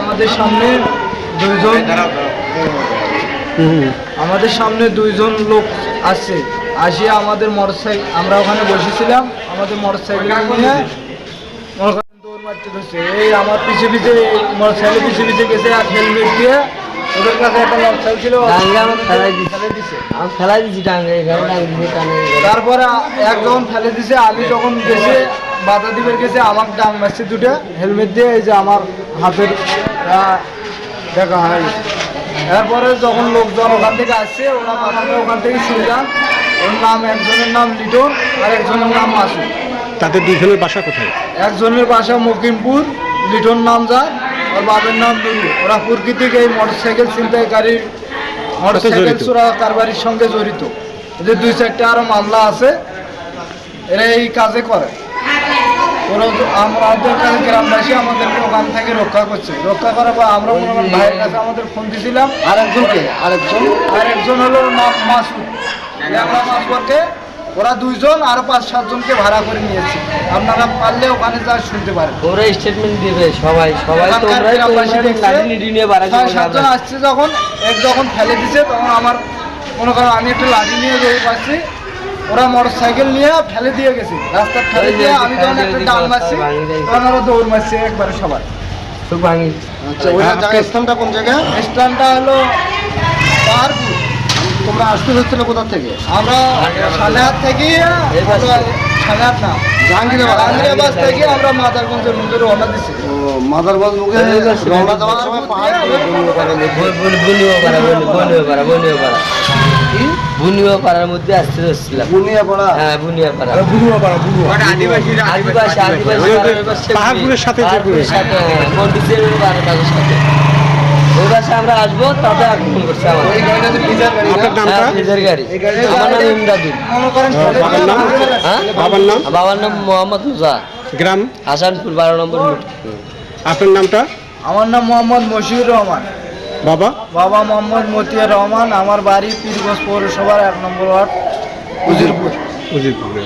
আমাদের সামনে দুইজন আমাদের সামনে দুইজন লোক আছে। আসিয়া আমাদের মোটরসাইকেল আমরা ওখানে বসেছিলাম, আমাদের মোটরসাইকেল নিয়ে এই আমার পিছে পিছে মোটরসাইকেল পিছে পিছে গেছে আর হেলমেট দিয়ে ওদের কাছে একটা ছিল। আমার ফেলাই দিছে। তারপরে এক যখন ফেলে দিছে আমি যখন গেছে বাধা দিবের গেছে আমার ডাং মারছে দুটো হেলমেট দিয়ে এই যে আমার হাতের দেখা হয় এরপরে যখন লোকজন ওখান থেকে আসছে ওরা ওখান থেকে শুনলাম। ওর নাম একজনের নাম লিটন আর একজনের নাম মাসুদ। তাদের দুজনের বাসা কোথায়? একজনের বাসা মকিমপুর লিটন নাম যার ওর বাবার নাম নুরু ওরা প্রকৃতিক এই মোটরসাইকেল ছিনতাইকারীর মোটরসাইকেল? চোরা কারবারির সঙ্গে জড়িত। এদের দুই চারটে আরও মামলা আছে। এরা এই কাজে করে। ওরা আমাদের কাছে গ্রামবাসী আমাদেরকে ওখান থেকে রক্ষা করছে। রক্ষা করার পর আমরা মনে করেন ভাইয়ের কাছে আমাদের ফোন দিয়েছিলাম আর একজনকে আরেকজন আর একজন হলো নাম মাসুদ। মাসুদকে ওরা দুইজন আর পাঁচ সাতজনকে ভাড়া করে নিয়েছে। আপনারা পারলে ওখানে যা শুনতে পারেন। ওরা স্টেটমেন্ট দিবে সবাই সবাই তো সাতজন আসছে যখন এক যখন ফেলে দিছে তখন আমার মনে করো আমি একটা লাঠি নিয়ে দৌড় পাচ্ছি ওরা মোটর সাইকেল নিয়ে ফেলে দিয়ে গেছে। রাস্তার ফেলে দিয়ে আমি যখন একটা ডাল মারছি তখন ওরা দৌড় মারছে একবারে সবার আচ্ছা ওই স্থানটা কোন জায়গায় স্থানটা হলো তোমরা আসতে হচ্ছিল কোথা থেকে? আমরা সালেহাট থেকে আমরা সালেহাট না জাহাঙ্গীরাবাদ। থেকে আমরা মাদারগঞ্জের মধ্যে রওনা দিছি। ও মুখে রওনা দেওয়ার সময় পাহাড় বুনিও পাড়ার মধ্যে। আসতে হচ্ছিলাম। বুনিয়া পড়া? হ্যাঁ বুনিয়া পাড়া। বুড়ুয়া আদিবাসী আদিবাসী আমাদের পাড়ার পাশে পাহাড়পুরের সাথে পাহাড়পুরের হ্যাঁ, আমরা আসব তাতে আক্রমণ করছে আমাদের। আপনার নামটা হ্যাঁ, আমার নাম ইমদাদুল। বাবার নাম? হ্যাঁ? বাবার নাম? বাবার নাম মোহাম্মদ মুজা। গ্রাম? হাসানপুর বারো নম্বর আপনার নামটা? আমার নাম মোহাম্মদ মশিউর রহমান। বাবা? বাবা মোহাম্মদ মতিয়ার রহমান। আমার বাড়ি পীরগঞ্জ পৌরসভার এক নম্বর ওয়ার্ড উজিরপুর। উজিরপুরে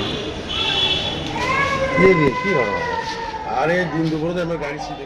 আরে দিন দুপুরে আমার গাড়ি ছিটে